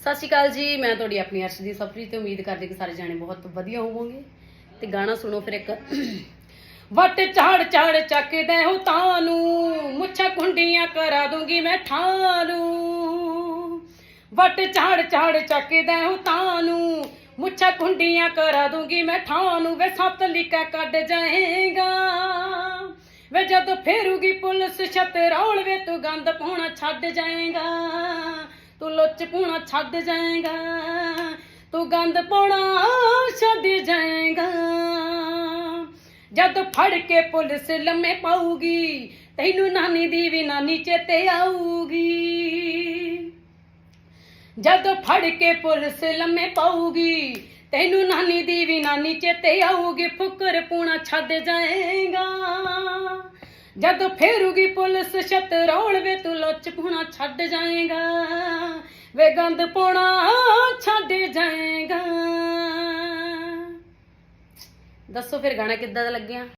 ਸਤਿ ਸ਼੍ਰੀ ਅਕਾਲ ਜੀ, ਮੈਂ ਤੁਹਾਡੀ ਆਪਣੀ ਅਰਸ਼ਦੀਪ ਸਫਰੀ ਤੇ ਉਮੀਦ ਕਰਦੀ ਕਿ ਸਾਰੇ ਜਾਣੇ ਬਹੁਤ ਵਧੀਆ ਹੋਵੋਗੇ ਤੇ ਗਾਣਾ ਸੁਣੋ ਫਿਰ ਇੱਕ। ਵੱਟ ਝਾੜ ਝਾੜ ਚੱਕਦੇ ਹੋ ਤਾਨੂੰ ਮੁੱਛਾਂ ਕੁੰਡੀਆਂ ਕਰਾ ਦੂੰਗੀ ਮੈਂ ਠਾਨੂੰ ਵੱਟ ਝਾੜ ਝਾੜ ਚੱਕਦੇ ਹੋ ਤਾਨੂੰ ਮੁੱਛਾਂ ਕੁੰਡੀਆਂ ਕਰਾ ਦੂੰਗੀ ਮੈਂ ਠਾਨੂੰ ਵੇ ਸੱਤ ਲਿਕਾ ਕੱਢ ਜਾਏਗਾ, ਵੇ ਜਦ ਫੇਰੂਗੀ ਪੁਲਿਸ ਛਤਰੌਲ ਵੇ ਤੂੰ ਗੰਦ ਪਾਉਣਾ ਛੱਡ ਜਾਏਗਾ। ਤੂੰ ਲੁੱਚ ਛੱਡ ਜਾਏਗਾ, ਤੂੰ ਗੰਦ ਪਾਉਣਾ ਛੱਡ ਜਾਏਗਾ। ਜਦ ਫੜ ਕੇ ਪੁਲਿਸ ਲੰਮੇ ਪਾਊਗੀ, ਤੈਨੂੰ ਨਾਨੀ ਦੀ ਵੀ ਨਾਨੀ ਚੇਤੇ ਆਊਗੀ। ਜਦ ਫੜ ਕੇ ਪੁਲਿਸ ਲੰਮੇ ਪਾਉਗੀ ਤੈਨੂੰ ਨਾਨੀ ਦੀ ਵੀ ਨਾਨੀ ਚੇਤੇ ਆਊਗੀ, ਫੁਕਰ ਪੂਣਾ ਛੱਡ ਜਾਏਗਾ। ਜਦ ਫੇਰੂਗੀ ਪੁਲਿਸ ਛਤਰੌਲ ਵੇ ਤੂੰ ਲੁੱਚ ਪੂਣਾ ਛੱਡ ਜਾਏਗਾ। ਵੇ ਗੰਦ ਪੂਣਾ ਛੱਡ ਜਾਏਗਾ। ਦੱਸੋ ਫਿਰ ਗਾਣਾ ਕਿੱਦਾਂ ਦਾ ਲੱਗਿਆ?